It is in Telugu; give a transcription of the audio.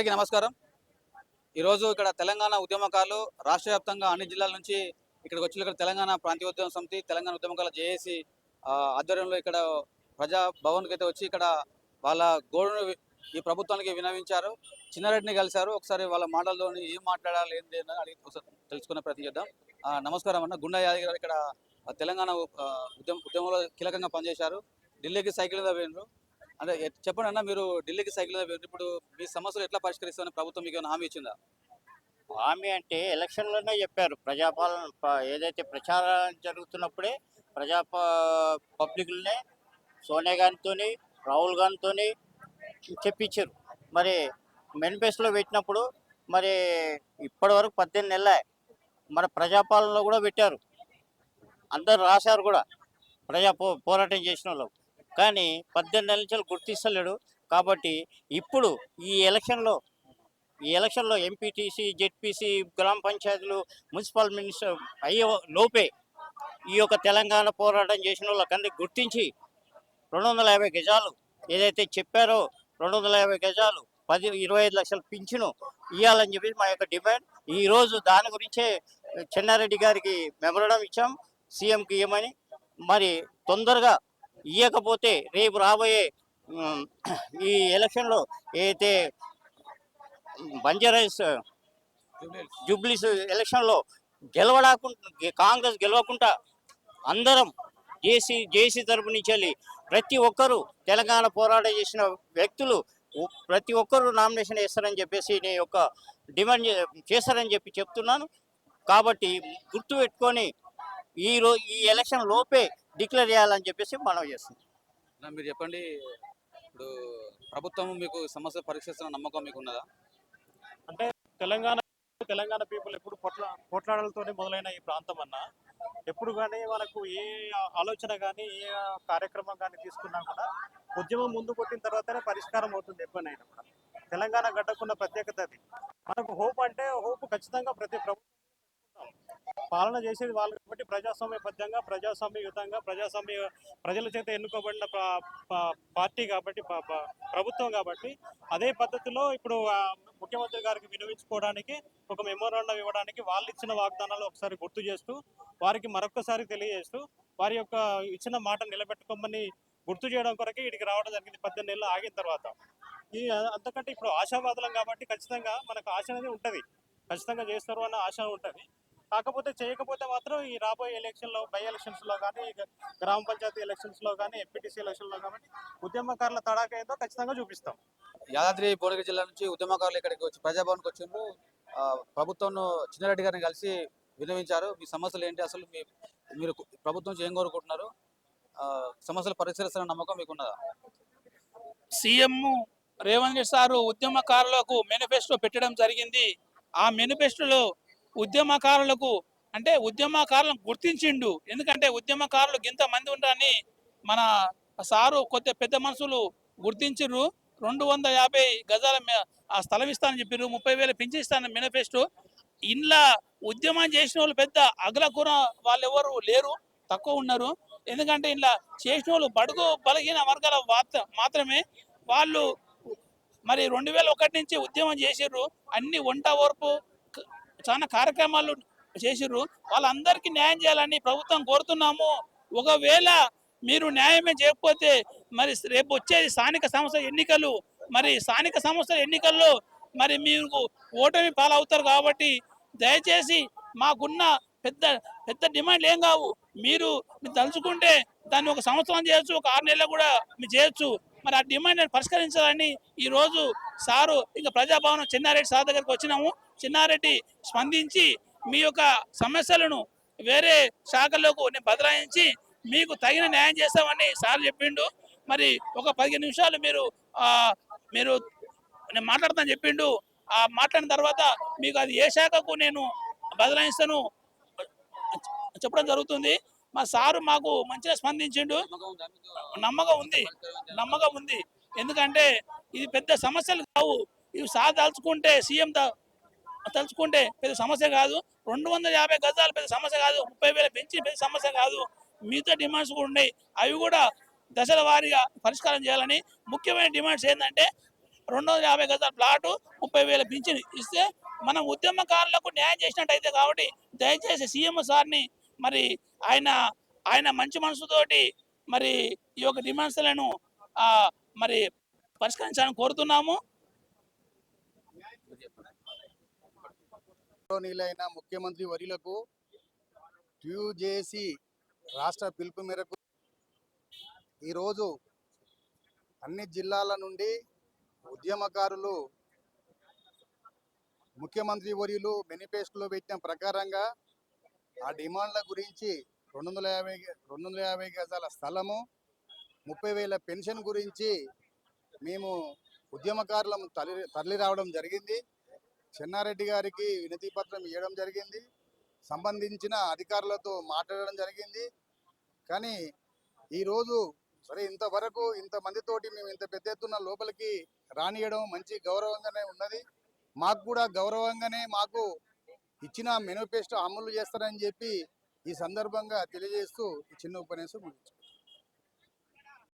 అందరికీ నమస్కారం. ఈరోజు ఇక్కడ తెలంగాణ ఉద్యమకారులు రాష్ట్ర వ్యాప్తంగా అన్ని జిల్లాల నుంచి ఇక్కడికి వచ్చి ఇక్కడ తెలంగాణ ప్రాంతీయ ఉద్యమ సమితి తెలంగాణ ఉద్యమకాల జేఏసీ ఆధ్వర్యంలో ఇక్కడ ప్రజా భవన్కి అయితే వచ్చి ఇక్కడ వాళ్ళ గోడును ఈ ప్రభుత్వానికి వినవించారు. చిన్నారెడ్డిని కలిశారు. ఒకసారి వాళ్ళ మాటల్లోని ఏం మాట్లాడాలి ఏంటి అని అడిగి ఒకసారి తెలుసుకునే ప్రయత్నం చేద్దాం. నమస్కారం అన్న. గుండా యాదగిరి గారు ఇక్కడ తెలంగాణ ఉద్యమ ఉద్యమంలో కీలకంగా పనిచేశారు. ఢిల్లీకి సైకిల్ మీద పోయినారు అంటే చెప్పండి అన్న మీరు ఢిల్లీకి సైకిల్ ఇప్పుడు మీ సమస్యలు ఎట్లా పరిష్కరిస్తామని ప్రభుత్వం మీకు హామీ ఇచ్చిందా? హామీ అంటే ఎలక్షన్లోనే చెప్పారు. ప్రజాపాలన ఏదైతే ప్రచారం జరుగుతున్నప్పుడే ప్రజా పబ్లిక్లనే సోనియా గాంధీతో రాహుల్ గాంధీతో చెప్పించారు మరి మేనిఫెస్టోలో పెట్టినప్పుడు మరి ఇప్పటి వరకు పద్దెనిమిది నెలలే. మన ప్రజాపాలనలో కూడా పెట్టారు. అందరు రాశారు కూడా. ప్రజా పో పోరాటం చేసిన వాళ్ళు. కానీ పద్దెనిమిది నెలల నుంచి గుర్తిస్తలేడు. కాబట్టి ఇప్పుడు ఈ ఎలక్షన్లో ఈ ఎలక్షన్లో ఎంపీటీసీ జెడ్పీసీ గ్రామ పంచాయతీలు మున్సిపల్ మినిస్టర్ అయ్యే లోపే ఈ యొక్క తెలంగాణ పోరాటం చేసిన వాళ్ళకందరికి గుర్తించి రెండు వందల యాభై గజాలు ఏదైతే చెప్పారో రెండు వందల యాభై గజాలు పది ఇరవై ఐదు లక్షలు పింఛను ఇవ్వాలని చెప్పి మా యొక్క డిమాండ్. ఈరోజు దాని గురించే చెన్నారెడ్డి గారికి మెమరడం ఇచ్చాం. సీఎంకి ఇవ్వమని మరి తొందరగా ఇవ్వకపోతే రేపు రాబోయే ఈ ఎలక్షన్లో ఏదైతే బంజారాస్ జూబ్లీస్ ఎలక్షన్లో గెలవడాకుండా కాంగ్రెస్ గెలవకుండా అందరం జేసీ జేసీ తరపు నుంచి వెళ్ళి ప్రతి ఒక్కరూ తెలంగాణ పోరాటం చేసిన వ్యక్తులు ప్రతి ఒక్కరూ నామినేషన్ వేస్తారని చెప్పేసి నేను యొక్క డిమాండ్ చేస్తారని చెప్పి చెప్తున్నాను. కాబట్టి గుర్తు పెట్టుకొని ఈ రో ఈ ఎలక్షన్ లోపే డిక్లేర్ చేయాలని చెప్పేసి మనం చేస్తున్నాం. మీరు చెప్పండి ఇప్పుడు ప్రభుత్వం మీకు సమస్య పరిష్కరిస్తున్న నమ్మకం మీకు ఉన్నదా? అంటే తెలంగాణ తెలంగాణ పీపుల్ ఎప్పుడు పొట్ల పోట్లాడలతోనే మొదలైన ఈ ప్రాంతం అన్న ఎప్పుడు కానీ మనకు ఏ ఆలోచన కానీ ఏ కార్యక్రమం కానీ తీసుకున్నా కూడా ఉద్యమం ముందు కొట్టిన తర్వాతనే పరిష్కారం అవుతుంది ఎప్పుడైనా కూడా. తెలంగాణ గడ్డకున్న ప్రత్యేకత అది. మనకు హోప్ అంటే హోప్ ఖచ్చితంగా ప్రతి ప్రభుత్వం పాలన చేసేది వాళ్ళు కాబట్టి ప్రజాస్వామ్యబద్ధంగా ప్రజాస్వామ్యయుతంగా ప్రజాస్వామ్య ప్రజల చేత ఎన్నుకోబడిన పార్టీ కాబట్టి ప్రభుత్వం కాబట్టి అదే పద్ధతిలో ఇప్పుడు ముఖ్యమంత్రి గారికి వినవించుకోవడానికి ఒక మెమోరాండం ఇవ్వడానికి వాళ్ళు ఇచ్చిన వాగ్దానాలు ఒకసారి గుర్తు చేస్తూ వారికి మరొకసారి తెలియజేస్తూ వారి యొక్క ఇచ్చిన మాట నిలబెట్టుకోమని గుర్తు చేయడం కొరకే ఇక్కడికి రావడం జరిగింది పద్దెనిమిది నెలలు ఆగిన తర్వాత. ఈ అంతకంటే ఇప్పుడు ఆశావాదులం కాబట్టి ఖచ్చితంగా మనకు ఆశ అనేది ఉంటుంది. ఖచ్చితంగా చేస్తారు అన్న ఆశ ఉంటుంది. కాకపోతే చేయకపోతే మాత్రం ఈ రాబోయే ఎలక్షన్లో బై ఎలక్షన్స్లో కానీ గ్రామ పంచాయతీ ఎలక్షన్స్లో కానీ ఎంపీటీసీ ఎలక్షన్లో కానీ ఉద్యమకారుల తడాక ఏదో ఖచ్చితంగా చూపిస్తాం. యాదాద్రి భువనగిరి జిల్లా నుంచి ఉద్యమకారులు ఇక్కడికి వచ్చి ప్రజాభవన్కి వచ్చిండ్రు. ప్రభుత్వం చిన్నారెడ్డి గారిని కలిసి వినవించారు మీ సమస్యలు ఏంటి అసలు? మీ మీరు ప్రభుత్వం నుంచి ఏం కోరుకుంటున్నారు? ఆ, సమస్యలు పరిష్కరిస్తున్న నమ్మకం మీకు ఉన్నదా సీఎం రేవంత్ రెడ్డి సారు ఉద్యమకారులకు మేనిఫెస్టో పెట్టడం జరిగింది. ఆ మేనిఫెస్టోలో ఉద్యమకారులకు అంటే ఉద్యమకారులను గుర్తించిండు. ఎందుకంటే ఉద్యమకారులు ఇంత మంది ఉంటారని మన సారు కొద్ది పెద్ద మనుషులు గుర్తించిర్రు. రెండు వందల యాభై గజాల ఆ స్థలం ఇస్తానని చెప్పారు ముప్పై వేలు పెంచిస్తాను మేనిఫెస్టో. ఇంట్లో ఉద్యమం చేసిన వాళ్ళు పెద్ద అగ్రకుర వాళ్ళు ఎవరు లేరు తక్కువ ఉన్నారు. ఎందుకంటే ఇలా చేసిన వాళ్ళు బడుగు బలహీన వర్గాల వార్త మాత్రమే వాళ్ళు మరి రెండు వేల ఒకటి నుంచి ఉద్యమం చేసిర్రు. అన్ని వంట ఓర్పు చాలా కార్యక్రమాలు చేసిర్రు. వాళ్ళందరికీ న్యాయం చేయాలని ప్రభుత్వం కోరుతున్నాము. ఒకవేళ మీరు న్యాయమే చేయకపోతే మరి రేపు వచ్చేది స్థానిక సంస్థల ఎన్నికలు మరి స్థానిక సంస్థల ఎన్నికల్లో మరి మీరు ఓటమి పాలవుతారు కాబట్టి దయచేసి మాకున్న పెద్ద పెద్ద డిమాండ్ ఏం కావు. మీరు మీరు తలుచుకుంటే దాన్ని ఒక సంవత్సరం చేయొచ్చు ఒక ఆరు నెలలు కూడా మీరు చేయొచ్చు. మరి ఆ డిమాండ్ పరిష్కరించాలని ఈరోజు సారు ఇంకా ప్రజాభవనం చిన్నారెడ్డి సార్ దగ్గరికి వచ్చినాము. చిన్నారెడ్డి స్పందించి మీ యొక్క సమస్యలను వేరే శాఖలకు నేను బదలాయించి మీకు తగిన న్యాయం చేస్తామని సార్ చెప్పిండు. మరి ఒక పదిహేను నిమిషాలు మీరు మీరు నేను మాట్లాడతాను చెప్పిండు. ఆ మాట్లాడిన తర్వాత మీకు అది ఏ శాఖకు నేను బదలాయిస్తాను చెప్పడం జరుగుతుంది. మా సారు మాకు మంచిగా స్పందించిండు. నమ్మకం ఉంది. నమ్మకం ఉంది. ఎందుకంటే ఇది పెద్ద సమస్యలు కావు. ఇవి సార్ దాల్చుకుంటే సీఎం తలుచుకుంటే పెద్ద సమస్య కాదు. రెండు వందల యాభై గజాలు పెద్ద సమస్య కాదు. ముప్పై వేలు పెంచి పెద్ద సమస్య కాదు. మిగతా డిమాండ్స్ కూడా ఉన్నాయి. అవి కూడా దశల వారీగా పరిష్కారం చేయాలని ముఖ్యమైన డిమాండ్స్ ఏంటంటే రెండు వందల యాభై గజాల ప్లాటు ముప్పై వేల పింఛన్ ఇస్తే మనం ఉద్యమకారులకు న్యాయం చేసినట్టయితే కాబట్టి దయచేసి సీఎం సార్ని మరి ఆయన ఆయన మంచి మనసుతోటి మరి ఈ యొక్క డిమాండ్స్లను మరి పరిష్కరించాలని కోరుతున్నాము. గౌరవనీయులైన ముఖ్యమంత్రి వరిలకు ట్యూజేసి రాష్ట్ర పిలుపు మేరకు ఈరోజు అన్ని జిల్లాల నుండి ఉద్యమకారులు ముఖ్యమంత్రి వర్యులు మేనిఫెస్టోలో పెట్టిన ప్రకారంగా ఆ డిమాండ్ల గురించి రెండు వందల యాభై రెండు వందల యాభై గజాల స్థలము ముప్పై వేల పెన్షన్ గురించి మేము ఉద్యమకారులం తరలి తరలి రావడం జరిగింది. చెన్నారెడ్డి గారికి వినతి పత్రం ఇవ్వడం జరిగింది. సంబంధించిన అధికారులతో మాట్లాడడం జరిగింది. కానీ ఈరోజు సరే ఇంతవరకు ఇంతమందితోటి మేము ఇంత పెద్ద ఎత్తున లోపలికి రానియడం మంచి గౌరవంగానే ఉన్నది. మాకు కూడా గౌరవంగానే మాకు ఇచ్చిన మేనిఫెస్టో అమలు చేస్తారని చెప్పి ఈ సందర్భంగా తెలియజేస్తూ ఈ చిన్న ఉపన్యాసం ముగించాను